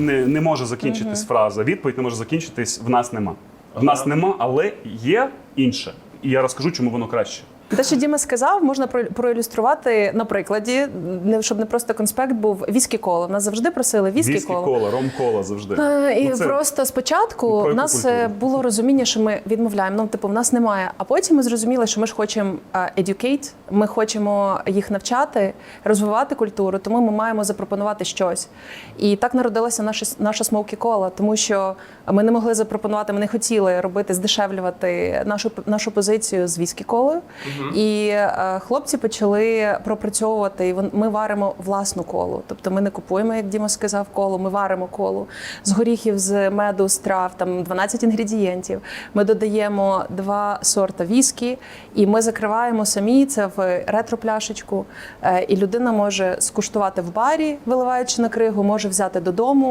Не, не може закінчитись фраза. Відповідь не може закінчитись в нас нема. В нас нема, але є інше. І я розкажу, чому воно краще. Те, що Діма сказав, можна про- проілюструвати на прикладі, щоб не просто конспект був віскі коло. Нас завжди просили віскі, коло. кола, ром кола завжди. Е, І Ну, це- просто спочатку в нас е, було розуміння, що ми відмовляємо. Ну, типу, в нас немає. А потім ми зрозуміли, що ми ж хочемо е, educate, ми хочемо їх навчати, розвивати культуру, тому ми маємо запропонувати щось. І так народилася наша наша смоукі кола, тому що ми не могли запропонувати, ми не хотіли робити, здешевлювати нашу нашу позицію з віскі колою. І е, хлопці почали пропрацьовувати. І ми варимо власну колу. Тобто ми не купуємо, як Діма сказав, колу, ми варимо колу з горіхів, з меду, з трав, там 12 інгредієнтів. Ми додаємо два сорта віскі, і ми закриваємо самі це в ретро-пляшечку. Е, І людина може скуштувати в барі, виливаючи на кригу, може взяти додому.